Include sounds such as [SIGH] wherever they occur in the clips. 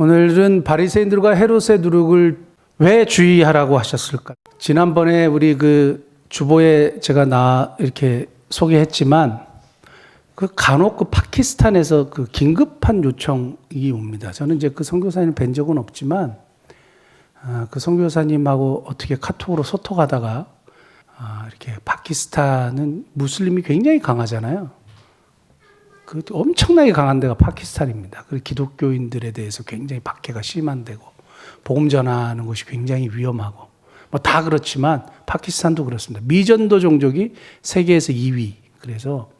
오늘은 바리새인들과 헤롯의 누룩을 왜 주의하라고 하셨을까? 지난번에 우리 그 주보에 제가 나 이렇게 소개했지만 그 간혹 그 파키스탄에서 그 긴급한 요청이 옵니다. 저는 이제 그 선교사님 뵌 적은 없지만 아, 그 선교사님하고 어떻게 카톡으로 소통하다가 아, 이렇게 파키스탄은 무슬림이 굉장히 강하잖아요. 그 엄청나게 강한 데가 파키스탄입니다. 그 기독교인들에 대해서 굉장히 박해가 심한 데고 복음 전하는 것이 굉장히 위험하고 뭐 다 그렇지만 파키스탄도 그렇습니다. 미전도 종족이 세계에서 2위. 그래서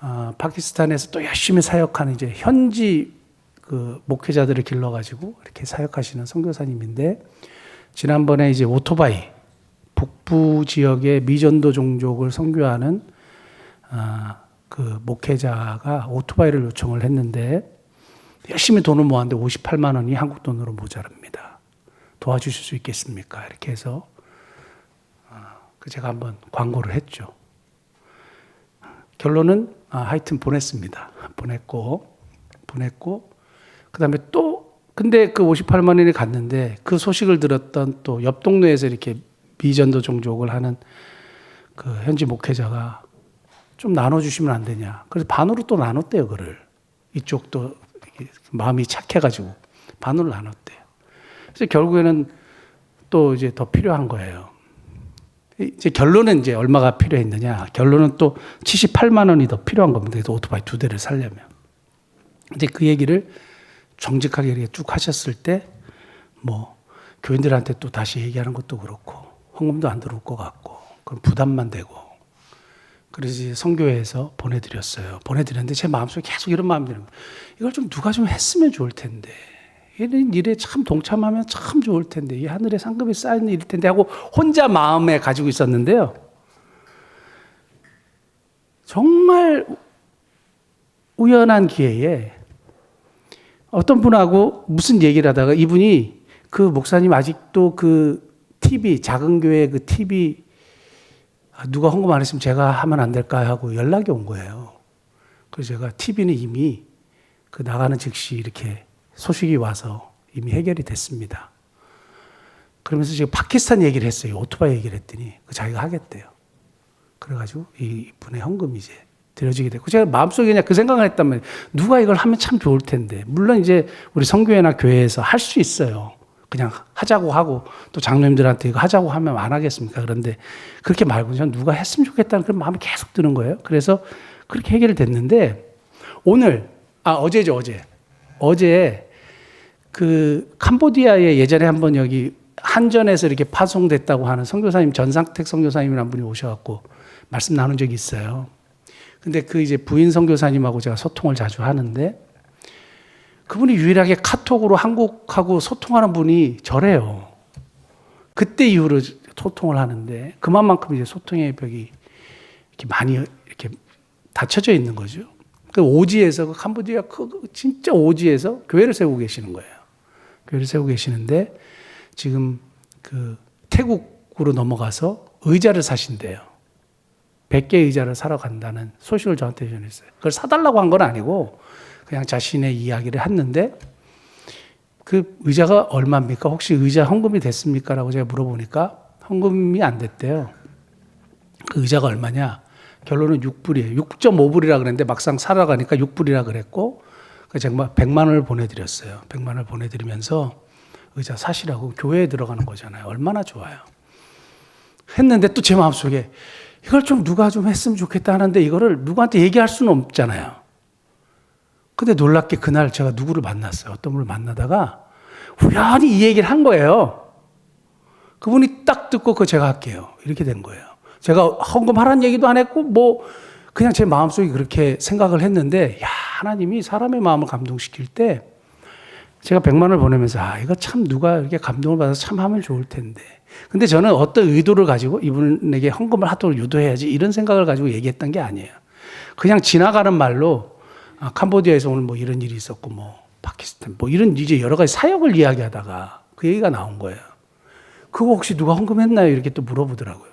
아, 파키스탄에서 또 열심히 사역하는 이제 현지 그 목회자들을 길러가지고 이렇게 사역하시는 선교사님인데 지난번에 이제 오토바이 북부 지역의 미전도 종족을 선교하는 아, 그 목회자가 오토바이를 요청을 했는데 열심히 돈을 모았는데 58만 원이 한국 돈으로 모자랍니다. 도와주실 수 있겠습니까? 이렇게 해서 아, 그 제가 한번 광고를 했죠. 결론은 아, 하여튼 보냈습니다. 보냈고 보냈고 그다음에 또 근데 그 58만 원이 갔는데 그 소식을 들었던 또 옆 동네에서 이렇게 미전도 종족을 하는 그 현지 목회자가 좀 나눠주시면 안 되냐. 그래서 반으로 또 나눴대요, 그를. 이쪽도 마음이 착해가지고 반으로 나눴대요. 그래서 결국에는 또 이제 더 필요한 거예요. 이제 결론은 이제 얼마가 필요했느냐. 결론은 또 78만 원이 더 필요한 겁니다. 그래서 오토바이 두 대를 살려면. 이제 그 얘기를 정직하게 이렇게 쭉 하셨을 때, 뭐, 교인들한테 또 다시 얘기하는 것도 그렇고, 헌금도 안 들어올 것 같고, 그럼 부담만 되고, 그래서 성교회에서 보내드렸어요. 보내드렸는데 제 마음속에 계속 이런 마음이 드는 거예요. 이걸 좀 누가 좀 했으면 좋을 텐데. 이런 일에 참 동참하면 참 좋을 텐데. 이 하늘에 상급이 쌓이는 일일 텐데 하고 혼자 마음에 가지고 있었는데요. 정말 우연한 기회에 어떤 분하고 무슨 얘기를 하다가 이분이 그 목사님 아직도 그 TV, 작은 교회 그 TV 아, 누가 헌금 안 했으면 제가 하면 안 될까 하고 연락이 온 거예요. 그래서 제가 TV는 이미 그 나가는 즉시 이렇게 소식이 와서 이미 해결이 됐습니다. 그러면서 지금 파키스탄 얘기를 했어요. 오토바이 얘기를 했더니 그 자기가 하겠대요. 그래가지고 이 분의 헌금이 이제 드려지게 됐고 제가 마음속에 그냥 그 생각을 말이에요. 누가 이걸 하면 참 좋을 텐데 물론 이제 우리 성교회나 교회에서 할 수 있어요. 그냥 하자고 하고 또 장로님들한테 이거 하자고 하면 안 하겠습니까? 그런데 그렇게 말고 전 누가 했으면 좋겠다는 그런 마음이 계속 드는 거예요. 그래서 그렇게 해결이 됐는데 오늘 아 어제죠 어제 어제 그 캄보디아에 예전에 한번 여기 한전에서 이렇게 파송됐다고 하는 선교사님 전상택 선교사님이라는 분이 오셔갖고 말씀 나눈 적이 있어요. 근데 그 이제 부인 선교사님하고 제가 소통을 자주 하는데 그분이 유일하게 카톡으로 한국하고 소통하는 분이 저래요. 그때 이후로 소통을 하는데 그만큼 이제 소통의 벽이 이렇게 많이 이렇게 닫혀져 있는 거죠. 그 오지에서 그 캄보디아 그 진짜 오지에서 교회를 세우고 계시는 거예요. 교회를 세우고 계시는데 지금 그 태국으로 넘어가서 의자를 사신대요. 100개 의자를 사러 간다는 소식을 저한테 전했어요. 그걸 사달라고 한 건 아니고 그냥 자신의 이야기를 했는데 그 의자가 얼마입니까? 혹시 의자 헌금이 됐습니까? 라고 제가 물어보니까 헌금이 안 됐대요. 그 의자가 얼마냐? 결론은 6불이에요. 6.5불이라 그랬는데 막상 사러 가니까 6불이라 그랬고 그 정말 100만 원을 보내드렸어요. 100만 원을 보내드리면서 의자 사시라고 교회에 들어가는 거잖아요. 얼마나 좋아요. 했는데 또 제 마음속에 이걸 좀 누가 좀 했으면 좋겠다 하는데 이거를 누구한테 얘기할 수는 없잖아요. 근데 놀랍게 그날 제가 누구를 만났어요. 어떤 분을 만나다가 우연히 이 얘기를 한 거예요. 그분이 딱 듣고 그 제가 할게요. 이렇게 된 거예요. 제가 헌금하라는 얘기도 안 했고 뭐 그냥 제 마음속에 그렇게 생각을 했는데 야 하나님이 사람의 마음을 감동시킬 때 제가 100만 원을 보내면서 아 이거 참 누가 이렇게 감동을 받아서 참 하면 좋을 텐데 근데 저는 어떤 의도를 가지고 이분에게 헌금을 하도록 유도해야지 이런 생각을 가지고 얘기했던 게 아니에요. 그냥 지나가는 말로 아, 캄보디아에서 오늘 뭐 이런 일이 있었고 뭐 파키스탄 뭐 이런 이제 여러 가지 사역을 이야기하다가 그 얘기가 나온 거예요. 그거 혹시 누가 헌금했나요? 이렇게 또 물어보더라고요.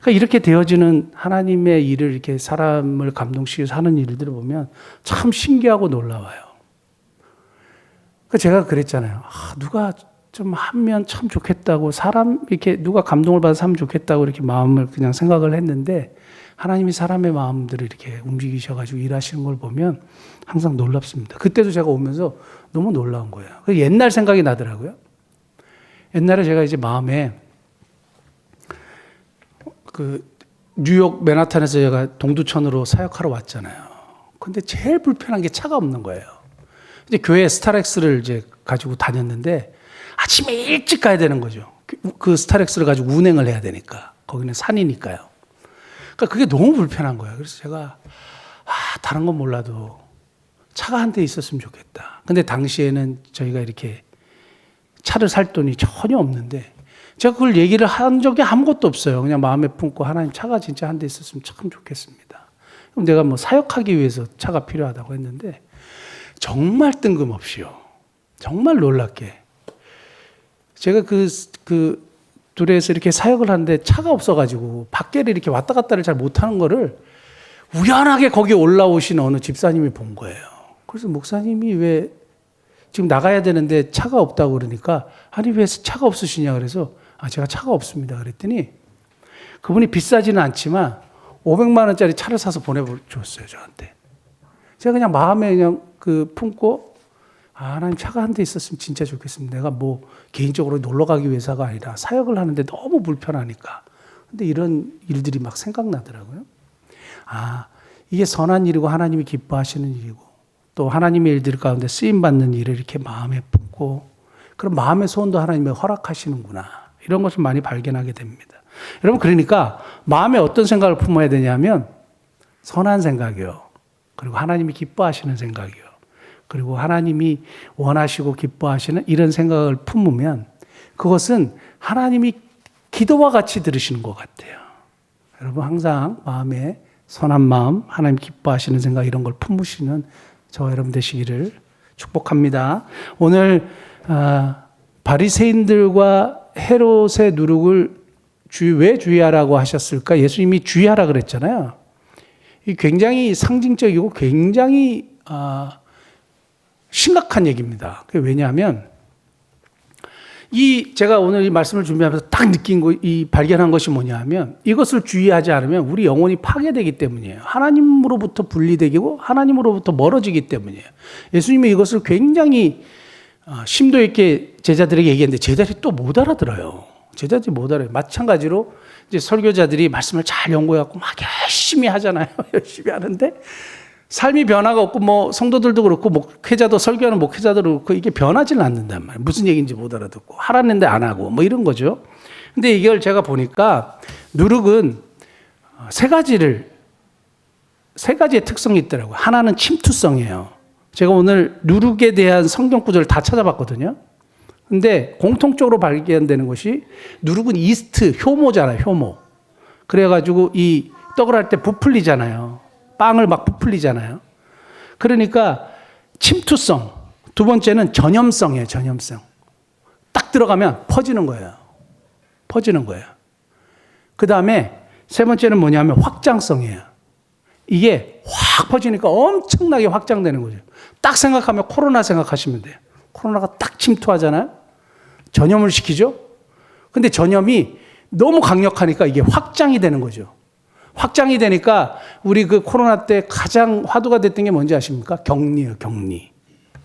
그러니까 이렇게 되어지는 하나님의 일을 이렇게 사람을 감동시켜서 하는 일들을 보면 참 신기하고 놀라워요. 그 제가 그랬잖아요. 아, 누가 좀 하면 참 좋겠다고 사람 이렇게 누가 감동을 받아서 하면 좋겠다고 이렇게 마음을 그냥 생각을 했는데 하나님이 사람의 마음들을 이렇게 움직이셔가지고 일하시는 걸 보면 항상 놀랍습니다. 그때도 제가 오면서 너무 놀라운 거예요. 그 옛날 생각이 나더라고요. 옛날에 제가 이제 마음에 그 뉴욕 맨하탄에서 제가 동두천으로 사역하러 왔잖아요. 근데 제일 불편한 게 차가 없는 거예요. 이제 교회 스타렉스를 이제 가지고 다녔는데 아침에 일찍 가야 되는 거죠. 그- 그 스타렉스를 가지고 운행을 해야 되니까 거기는 산이니까요. 그러니까 그게 너무 불편한 거예요. 그래서 제가 아, 다른 건 몰라도 차가 한 대 있었으면 좋겠다. 근데 당시에는 저희가 이렇게 차를 살 돈이 전혀 없는데 제가 그걸 얘기를 한 적이 아무것도 없어요. 그냥 마음에 품고 하나님 차가 진짜 한 대 있었으면 참 좋겠습니다. 그럼 내가 뭐 사역하기 위해서 차가 필요하다고 했는데 정말 뜬금없이요. 정말 놀랍게 제가 그, 그, 둘에서 이렇게 사역을 하는데 차가 없어가지고 밖에를 이렇게 왔다 갔다를 잘 못하는 거를 우연하게 거기 올라오신 어느 집사님이 본 거예요. 그래서 목사님이 왜 지금 나가야 되는데 차가 없다고 그러니까 아니 왜 차가 없으시냐 그래서 아 제가 차가 없습니다 그랬더니 그분이 비싸지는 않지만 500만 원짜리 차를 사서 보내줬어요 저한테. 제가 그냥 마음에 그냥 그 품고 아, 하나님 차가 한 대 있었으면 진짜 좋겠습니다. 내가 뭐 개인적으로 놀러 가기 위해서가 아니라 사역을 하는데 너무 불편하니까. 근데 이런 일들이 막 생각나더라고요. 아, 이게 선한 일이고 하나님이 기뻐하시는 일이고 또 하나님의 일들 가운데 쓰임 받는 일을 이렇게 마음에 품고 그런 마음의 소원도 하나님이 허락하시는구나. 이런 것을 많이 발견하게 됩니다. 여러분 그러니까 마음에 어떤 생각을 품어야 되냐면 선한 생각이요. 그리고 하나님이 기뻐하시는 생각이요. 그리고 하나님이 원하시고 기뻐하시는 이런 생각을 품으면 그것은 하나님이 기도와 같이 들으시는 것 같아요. 여러분 항상 마음에 선한 마음, 하나님 기뻐하시는 생각 이런 걸 품으시는 저 여러분 되시기를 축복합니다. 오늘 아, 바리새인들과 헤롯의 누룩을 주, 왜 주의하라고 하셨을까? 예수님이 주의하라 그랬잖아요. 이 굉장히 상징적이고 굉장히 아, 심각한 얘기입니다. 왜냐하면 이 제가 오늘 이 말씀을 준비하면서 딱 느낀 거, 이 발견한 것이 뭐냐하면 이것을 주의하지 않으면 우리 영혼이 파괴되기 때문이에요. 하나님으로부터 분리되고 하나님으로부터 멀어지기 때문이에요. 예수님이 이것을 굉장히 어, 심도 있게 제자들에게 얘기했는데 제자들이 또 못 알아들어요. 제자들이 못 알아요. 마찬가지로 이제 설교자들이 말씀을 잘 연구해갖고 막 열심히 하잖아요. [LAUGHS] 열심히 하는데 삶이 변화가 없고 뭐 성도들도 그렇고 목회자도 설교하는 목회자도 그렇고 이게 변하지는 않는단 말이에요. 무슨 얘기인지 못 알아듣고 하라는데 안 하고 뭐 이런 거죠. 근데 이걸 제가 보니까 누룩은 어, 세 가지를 세 가지의 특성이 있더라고요. 하나는 침투성이에요. 제가 오늘 누룩에 대한 성경 구절을 다 찾아봤거든요. 근데 공통적으로 발견되는 것이 누룩은 이스트, 효모잖아요, 효모. 그래가지고 이 떡을 할 때 부풀리잖아요. 빵을 막 부풀리잖아요. 그러니까 침투성. 두 번째는 전염성이에요, 전염성. 딱 들어가면 퍼지는 거예요. 퍼지는 거예요. 그 다음에 세 번째는 뭐냐면 확장성이에요. 이게 확 퍼지니까 엄청나게 확장되는 거죠. 딱 생각하면 코로나 생각하시면 돼요. 코로나가 딱 침투하잖아요. 전염을 시키죠. 근데 전염이 너무 강력하니까 이게 확장이 되는 거죠. 확장이 되니까 우리 그 코로나 때 가장 화두가 됐던 게 뭔지 아십니까? 격리예요, 격리.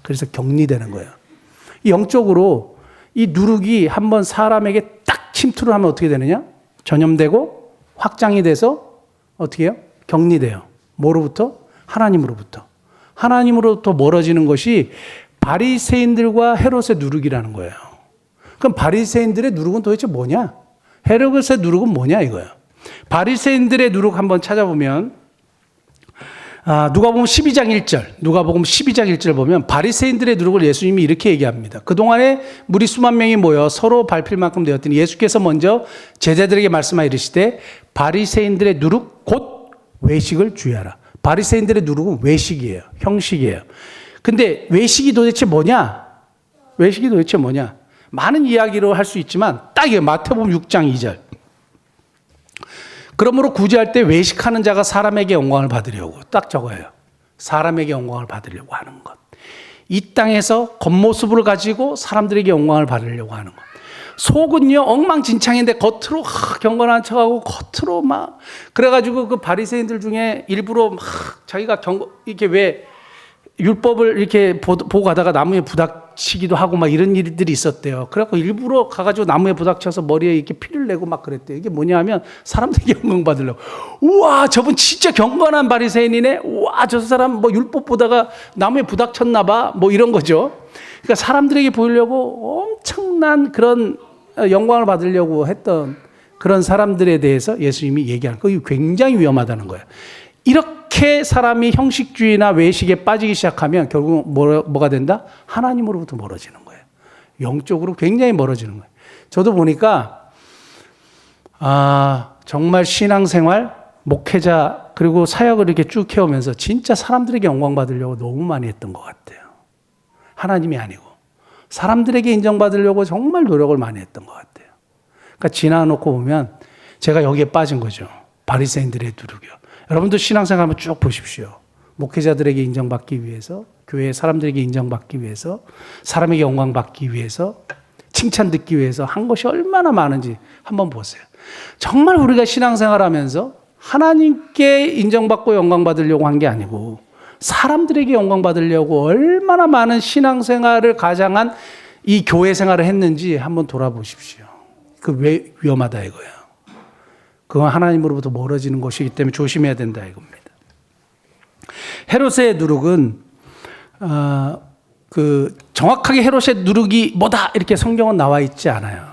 그래서 격리되는 거예요. 이 영적으로 이 누룩이 한번 사람에게 딱 침투를 하면 어떻게 되느냐? 전염되고 확장이 돼서 어떻게 해요? 격리돼요. 뭐로부터? 하나님으로부터. 하나님으로부터 멀어지는 것이 바리새인들과 헤롯의 누룩이라는 거예요. 그럼 바리새인들의 누룩은 도대체 뭐냐? 헤롯의 누룩은 뭐냐 이거예요. 바리새인들의 누룩 한번 찾아보면 아, 누가복음 12장 1절, 누가복음 12장 1절 보면 바리새인들의 누룩을 예수님이 이렇게 얘기합니다. 그 동안에 무리 수만 명이 모여 서로 밟힐 만큼 되었더니 예수께서 먼저 제자들에게 말씀하여 이르시되 바리새인들의 누룩 곧 외식을 주의하라. 바리새인들의 누룩은 외식이에요. 형식이에요. 근데 외식이 도대체 뭐냐? 외식이 도대체 뭐냐? 많은 이야기로 할 수 있지만 딱 이게 마태복음 6장 2절. 그러므로 구제할 때 외식하는 자가 사람에게 영광을 받으려고 딱 저거예요. 사람에게 영광을 받으려고 하는 것. 이 땅에서 겉모습을 가지고 사람들에게 영광을 받으려고 하는 것. 속은요 엉망진창인데 겉으로 하, 경건한 척하고 겉으로 막 그래가지고 그 바리새인들 중에 일부러 막 자기가 경 이렇게 왜 율법을 이렇게 보, 보고 가다가 나무에 부닥치기도 하고 막 이런 일들이 있었대요. 그래갖고 일부러 가가지고 나무에 부닥쳐서 머리에 이렇게 피를 내고 막 그랬대요. 이게 뭐냐면 사람들이 영광 받으려고. 우와, 저분 진짜 경건한 바리새인이네. 우와, 저 사람 뭐 율법 보다가 나무에 부닥쳤나 봐. 뭐 이런 거죠. 그러니까 사람들에게 보이려고 엄청난 그런 영광을 받으려고 했던 그런 사람들에 대해서 예수님이 얘기하는 거. 굉장히 위험하다는 거예요. 이렇게 사람이 형식주의나 외식에 빠지기 시작하면 결국 뭐, 뭐가 된다? 하나님으로부터 멀어지는 거예요. 영적으로 굉장히 멀어지는 거예요. 저도 보니까, 아, 정말 신앙생활, 목회자, 그리고 사역을 이렇게 쭉 해오면서 진짜 사람들에게 영광 받으려고 너무 많이 했던 것 같아요. 하나님이 아니고. 사람들에게 인정받으려고 정말 노력을 많이 했던 것 같아요. 그러니까 지나놓고 보면 제가 여기에 빠진 거죠. 바리새인들의 두르겨. 여러분도 신앙생활 한번 쭉 보십시오. 목회자들에게 인정받기 위해서, 교회 사람들에게 인정받기 위해서, 사람에게 영광 받기 위해서, 칭찬 듣기 위해서 한 것이 얼마나 많은지 한번 보세요. 정말 우리가 신앙생활 하면서 하나님께 인정받고 영광 받으려고 한 게 아니고 사람들에게 영광 받으려고 얼마나 많은 신앙생활을 가장한 이 교회 생활을 했는지 한번 돌아보십시오. 그 왜 위험하다 이거예요. 그건 하나님으로부터 멀어지는 것이기 때문에 조심해야 된다 이겁니다. 헤롯의 누룩은 어, 그 정확하게 헤롯의 누룩이 뭐다 이렇게 성경은 나와 있지 않아요.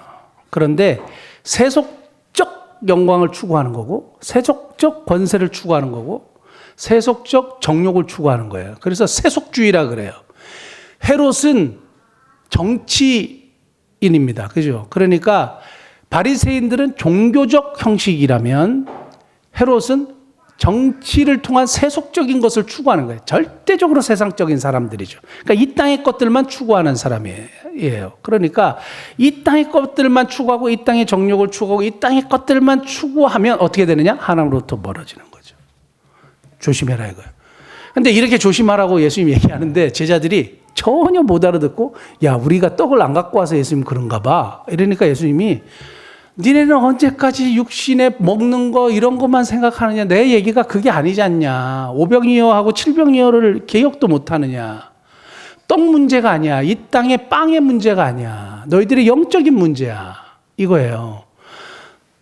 그런데 세속적 영광을 추구하는 거고 세속적 권세를 추구하는 거고 세속적 정욕을 추구하는 거예요. 그래서 세속주의라 그래요. 헤롯은 정치인입니다. 그죠? 그러니까 바리새인들은 종교적 형식이라면 헤롯은 정치를 통한 세속적인 것을 추구하는 거예요. 절대적으로 세상적인 사람들이죠. 그러니까 이 땅의 것들만 추구하는 사람이에요. 그러니까 이 땅의 것들만 추구하고 이 땅의 정욕을 추구하고 이 땅의 것들만 추구하면 어떻게 되느냐? 하나님으로부터 멀어지는 거죠. 조심해라 이거예요. 근데 이렇게 조심하라고 예수님 얘기하는데 제자들이 전혀 못 알아듣고 야, 우리가 떡을 안 갖고 와서 예수님 그런가 봐. 이러니까 예수님이 니네는 언제까지 육신에 먹는 거 이런 것만 생각하느냐? 내 얘기가 그게 아니지 않냐? 오병이어하고 칠병이어를 개혁도 못 하느냐? 떡 문제가 아니야. 이 땅의 빵의 문제가 아니야. 너희들의 영적인 문제야. 이거예요.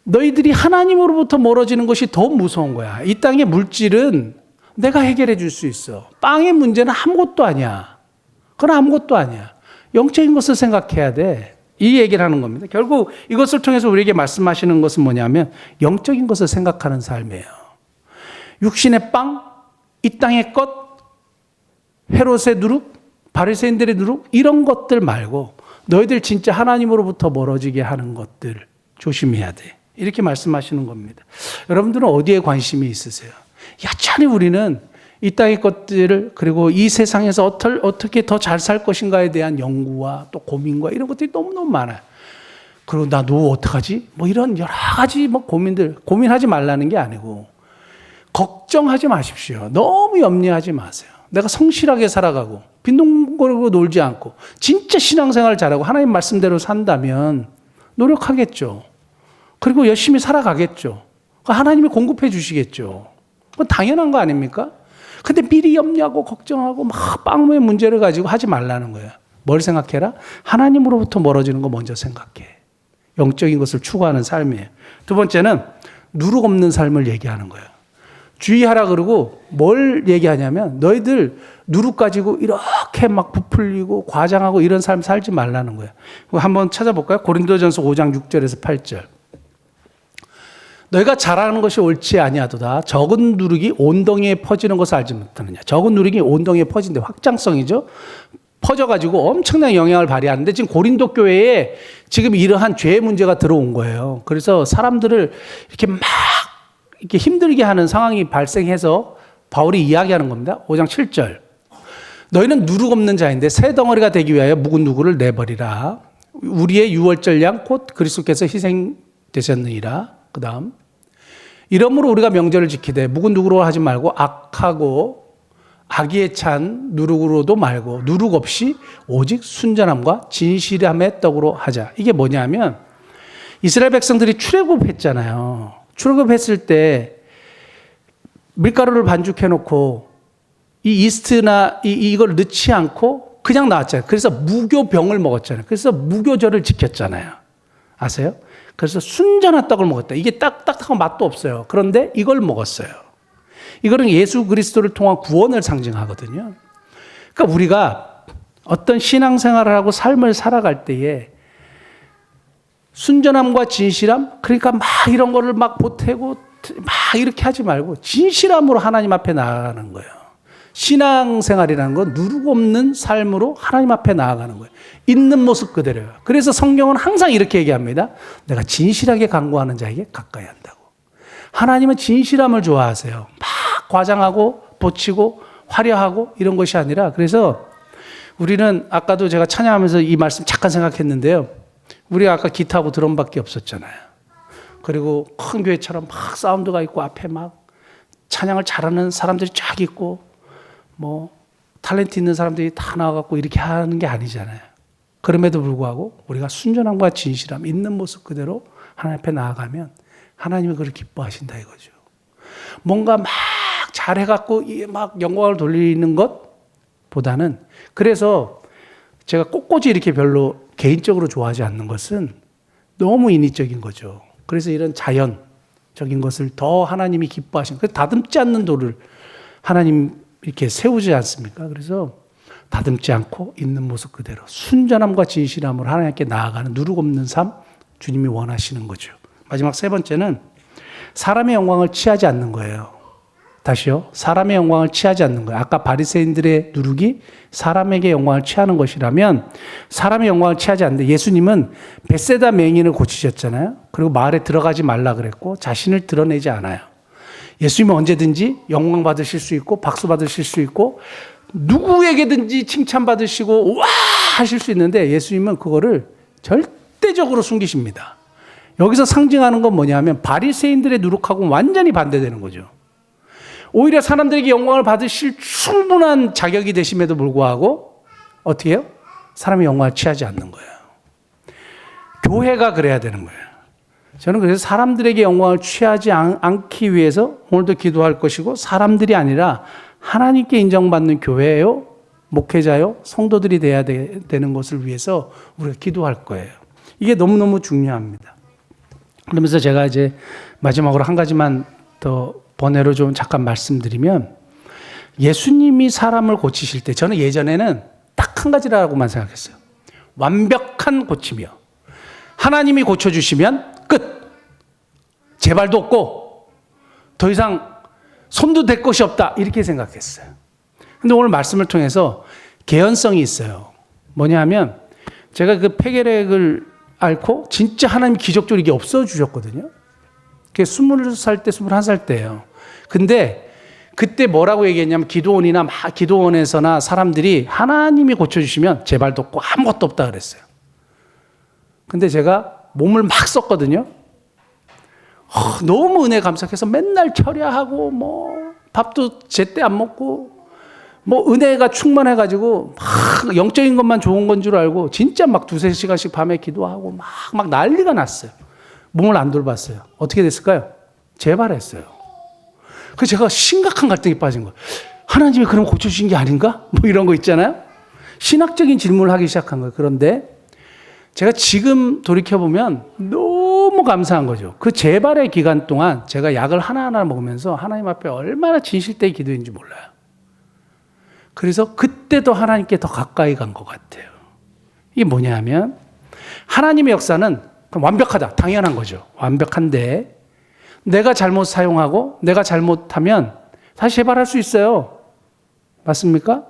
너희들이 하나님으로부터 멀어지는 것이 더 무서운 거야. 이 땅의 물질은 내가 해결해 줄 수 있어. 빵의 문제는 아무것도 아니야. 그건 아무것도 아니야. 영적인 것을 생각해야 돼. 이 얘기를 하는 겁니다. 결국 이것을 통해서 우리에게 말씀하시는 것은 뭐냐면 영적인 것을 생각하는 삶이에요. 육신의 빵, 이 땅의 것, 헤롯의 누룩, 바리새인들의 누룩 이런 것들 말고 너희들 진짜 하나님으로부터 멀어지게 하는 것들 조심해야 돼. 이렇게 말씀하시는 겁니다. 여러분들은 어디에 관심이 있으세요? 여전히 우리는 이 땅의 것들을 그리고 이 세상에서 어떻게 더 잘 살 것인가에 대한 연구와 또 고민과 이런 것들이 너무너무 많아요. 그리고 나 노후 어떡하지? 뭐 이런 여러 가지 뭐 고민들, 고민하지 말라는 게 아니고 걱정하지 마십시오. 너무 염려하지 마세요. 내가 성실하게 살아가고 빈둥거리고 놀지 않고 진짜 신앙생활 잘하고 하나님 말씀대로 산다면 노력하겠죠. 그리고 열심히 살아가겠죠. 하나님이 공급해 주시겠죠. 당연한 거 아닙니까? 근데 미리 염려하고 걱정하고 막 빵의 문제를 가지고 하지 말라는 거예요. 뭘 생각해라? 하나님으로부터 멀어지는 거 먼저 생각해. 영적인 것을 추구하는 삶이에요. 두 번째는 누룩 없는 삶을 얘기하는 거예요. 주의하라 그러고 뭘 얘기하냐면 너희들 누룩 가지고 이렇게 막 부풀리고 과장하고 이런 삶 살지 말라는 거예요. 한번 찾아볼까요? 고린도전서 5장 6절에서 8절. 너희가 잘하는 것이 옳지 아니하도다. 적은 누룩이 온덩이에 퍼지는 것을 알지 못하느냐. 적은 누룩이 온덩이에 퍼진데 확장성이죠. 퍼져가지고 엄청난 영향을 발휘하는데 지금 고린도 교회에 지금 이러한 죄의 문제가 들어온 거예요. 그래서 사람들을 이렇게 막 이렇게 힘들게 하는 상황이 발생해서 바울이 이야기하는 겁니다. 5장 7절. 너희는 누룩 없는 자인데 새 덩어리가 되기 위하여 묵은 누구를 내버리라. 우리의 유월절 양 곧 그리스도께서 희생되셨느니라. 그 다음. 이러므로 우리가 명절을 지키되 묵은 누구로 하지 말고 악하고 악의에 찬 누룩으로도 말고 누룩 없이 오직 순전함과 진실함의 떡으로 하자. 이게 뭐냐면 이스라엘 백성들이 출애굽했잖아요. 출애굽했을 때 밀가루를 반죽해 놓고 이 이스트나 이, 이걸 넣지 않고 그냥 나왔잖아요. 그래서 무교병을 먹었잖아요. 그래서 무교절을 지켰잖아요. 아세요? 그래서 순전한 떡을 먹었다. 이게 딱 딱딱한 맛도 없어요. 그런데 이걸 먹었어요. 이거는 예수 그리스도를 통한 구원을 상징하거든요. 그러니까 우리가 어떤 신앙생활을 하고 삶을 살아갈 때에 순전함과 진실함, 그러니까 막 이런 거를 막 보태고 막 이렇게 하지 말고 진실함으로 하나님 앞에 나아가는 거예요. 신앙생활이라는 건 누르고 없는 삶으로 하나님 앞에 나아가는 거예요. 있는 모습 그대로요. 그래서 성경은 항상 이렇게 얘기합니다. 내가 진실하게 강구하는 자에게 가까이 한다고. 하나님은 진실함을 좋아하세요. 막 과장하고 보치고 화려하고 이런 것이 아니라 그래서 우리는 아까도 제가 찬양하면서 이 말씀 잠깐 생각했는데요. 우리가 아까 기타하고 드럼밖에 없었잖아요. 그리고 큰 교회처럼 막 사운드가 있고 앞에 막 찬양을 잘하는 사람들이 쫙 있고 뭐 탤런트 있는 사람들이 다 나와갖고 이렇게 하는 게 아니잖아요. 그럼에도 불구하고 우리가 순전함과 진실함 있는 모습 그대로 하나님 앞에 나아가면 하나님이 그걸 기뻐하신다 이거죠. 뭔가 막 잘해갖고 이막 영광을 돌리는 것보다는 그래서 제가 꽃꽂이 이렇게 별로 개인적으로 좋아하지 않는 것은 너무 인위적인 거죠. 그래서 이런 자연적인 것을 더 하나님이 기뻐하신, 그 다듬지 않는 돌을 하나님 이렇게 세우지 않습니까? 그래서 다듬지 않고 있는 모습 그대로 순전함과 진실함으로 하나님께 나아가는 누룩 없는 삶 주님이 원하시는 거죠. 마지막 세 번째는 사람의 영광을 취하지 않는 거예요. 다시요. 사람의 영광을 취하지 않는 거예요. 아까 바리새인들의 누룩이 사람에게 영광을 취하는 것이라면 사람의 영광을 취하지 않는데 예수님은 베세다 맹인을 고치셨잖아요. 그리고 마을에 들어가지 말라 그랬고 자신을 드러내지 않아요. 예수님은 언제든지 영광 받으실 수 있고 박수 받으실 수 있고 누구에게든지 칭찬 받으시고 와 하실 수 있는데 예수님은 그거를 절대적으로 숨기십니다. 여기서 상징하는 건 뭐냐면 바리새인들의 누룩하고 완전히 반대되는 거죠. 오히려 사람들에게 영광을 받으실 충분한 자격이 되심에도 불구하고 어떻게 해요? 사람의 영광을 취하지 않는 거예요. 교회가 그래야 되는 거예요. 저는 그래서 사람들에게 영광을 취하지 않, 않기 위해서 오늘도 기도할 것이고 사람들이 아니라 하나님께 인정받는 교회요, 목회자요, 성도들이 돼야 되, 되는 것을 위해서 우리가 기도할 거예요. 이게 너무너무 중요합니다. 그러면서 제가 이제 마지막으로 한 가지만 더 번외로 좀 잠깐 말씀드리면 예수님이 사람을 고치실 때 저는 예전에는 딱 한 가지라고만 생각했어요. 완벽한 고침이요. 하나님이 고쳐주시면 끝. 재발도 없고 더 이상 손도 댈 것이 없다. 이렇게 생각했어요. 근데 오늘 말씀을 통해서 개연성이 있어요. 뭐냐 하면 제가 그 폐결핵을 앓고 진짜 하나님 기적적으로 이게 없어 주셨거든요. 그게 20살 때, 21살 때예요. 근데 그때 뭐라고 얘기했냐면 기도원이나 막 기도원에서나 사람들이 하나님이 고쳐주시면 제발도 없고 아무것도 없다 그랬어요. 근데 제가 몸을 막 썼거든요. 어, 너무 은혜 감사해서 맨날 철야하고 뭐 밥도 제때 안 먹고 뭐 은혜가 충만해가지고 막 영적인 것만 좋은 건 줄 알고 진짜 막 두세 시간씩 밤에 기도하고 막, 막 난리가 났어요. 몸을 안 돌봤어요. 어떻게 됐을까요? 재발했어요. 그래서 제가 심각한 갈등에 빠진 거예요. 하나님이 그럼 고쳐주신 게 아닌가? 뭐 이런 거 있잖아요. 신학적인 질문을 하기 시작한 거예요. 그런데 제가 지금 돌이켜보면 너무 감사한 거죠. 그 재발의 기간 동안 제가 약을 하나하나 먹으면서 하나님 앞에 얼마나 진실되게 기도했는지 몰라요. 그래서 그때도 하나님께 더 가까이 간 것 같아요. 이게 뭐냐 하면 하나님의 역사는 완벽하다. 당연한 거죠. 완벽한데 내가 잘못 사용하고 내가 잘못하면 다시 재발할 수 있어요. 맞습니까?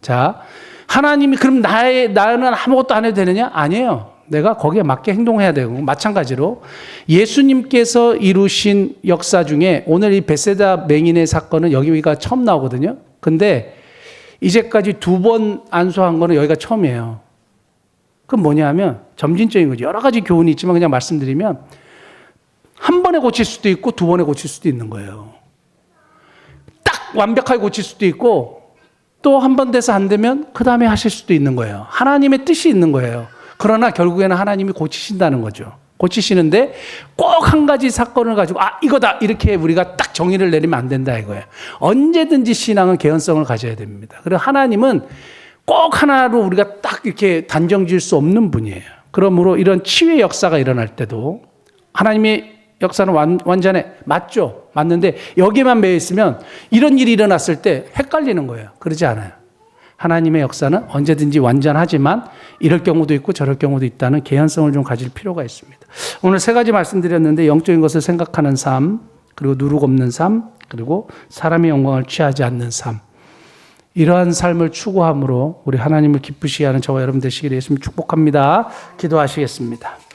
자, 하나님이 그럼 나의 나는 아무것도 안 해도 되느냐? 아니에요. 내가 거기에 맞게 행동해야 되고 마찬가지로 예수님께서 이루신 역사 중에 오늘 이 베세다 맹인의 사건은 여기가 처음 나오거든요. 근데 이제까지 두 번 안수한 거는 여기가 처음이에요. 그건 뭐냐면 점진적인 거죠. 여러 가지 교훈이 있지만 그냥 말씀드리면 한 번에 고칠 수도 있고 두 번에 고칠 수도 있는 거예요. 딱 완벽하게 고칠 수도 있고 또 한 번 돼서 안 되면 그 다음에 하실 수도 있는 거예요. 하나님의 뜻이 있는 거예요. 그러나 결국에는 하나님이 고치신다는 거죠. 고치시는데 꼭 한 가지 사건을 가지고 아 이거다 이렇게 우리가 딱 정의를 내리면 안 된다 이거예요. 언제든지 신앙은 개연성을 가져야 됩니다. 그리고 하나님은 꼭 하나로 우리가 딱 이렇게 단정 지을 수 없는 분이에요. 그러므로 이런 치유의 역사가 일어날 때도 하나님의 역사는 완, 완전해. 맞죠? 맞는데 여기에만 매여 있으면 이런 일이 일어났을 때 헷갈리는 거예요. 그러지 않아요. 하나님의 역사는 언제든지 완전하지만 이럴 경우도 있고 저럴 경우도 있다는 개연성을 좀 가질 필요가 있습니다. 오늘 세 가지 말씀드렸는데 영적인 것을 생각하는 삶, 그리고 누룩 없는 삶, 그리고 사람의 영광을 취하지 않는 삶. 이러한 삶을 추구함으로 우리 하나님을 기쁘시게 하는 저와 여러분 되시기를 예수님 축복합니다. 기도하시겠습니다.